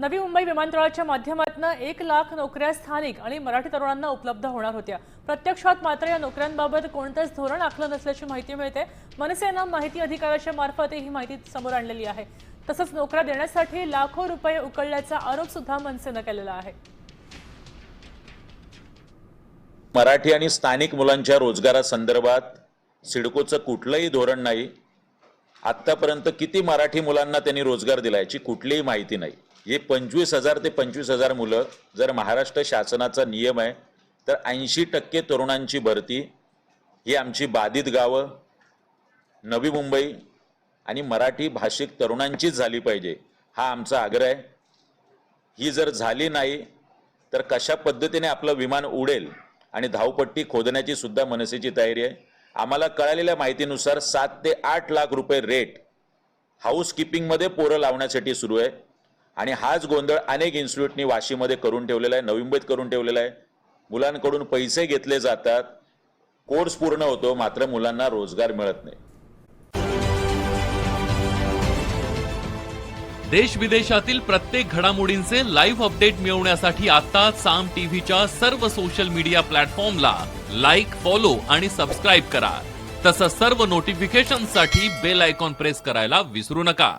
नवी मुंबई विमानतळाच्या माध्यमातून एक लाख नोकऱ्या स्थानिक आणि मराठी तरुणांना उपलब्ध होणार होत्या. प्रत्यक्षात मात्र या नोकऱ्यांबाबत कोणतंच धोरण आखलं नसल्याची माहिती मिळते. मनसेनं माहिती अधिकाऱ्याच्या मार्फत ही माहिती समोर आणलेली आहे. तसंच नोकऱ्या देण्यासाठी लाखो रुपये उकळल्याचा आरोप सुद्धा मनसेनं केलेला आहे. मराठी आणि स्थानिक मुलांच्या रोजगारासंदर्भात सिडकोचं कुठलंही धोरण नाही. आत्तापर्यंत किती मराठी मुलांना त्यांनी रोजगार दिला याची कुठलीही माहिती नाही. हे पंचवीस हजार ते पंचवीस हजार मुलं जर महाराष्ट्र शासनाचा नियम आहे तर ऐंशी टक्के तरुणांची भरती ही आमची बाधित गावं नवी मुंबई आणि मराठी भाषिक तरुणांचीच झाली पाहिजे हा आमचा आग्रह आहे. ही जर झाली नाही तर कशा पद्धतीने आपलं विमान उडेल आणि धावपट्टी खोदण्याची सुद्धा मनसेची तयारी आहे. आम्हाला कळालेल्या माहितीनुसार सात ते आठ लाख रुपये रेट हाऊस किपिंगमध्ये पोरं लावण्यासाठी सुरू आहे. आणि हाच गोंधळ अनेक इन्स्टिट्यूटनी वाशीमध्ये करून ठेवलेला आहे नवी मुंबईत करून ठेवलेला आहे. मुलांकडून पैसे घेतले जातात. कोर्स पूर्ण होतो मात्र मुलांना रोजगार मिळत नाही. देश विदेशातील प्रत्येक घडामोडींचे लाईव्ह अपडेट मिळवण्यासाठी आता साम टीव्हीच्या सर्व सोशल मीडिया प्लॅटफॉर्मला लाईक फॉलो आणि सबस्क्राईब करा. तसंच सर्व नोटिफिकेशनसाठी बेल आयकॉन प्रेस करायला विसरू नका.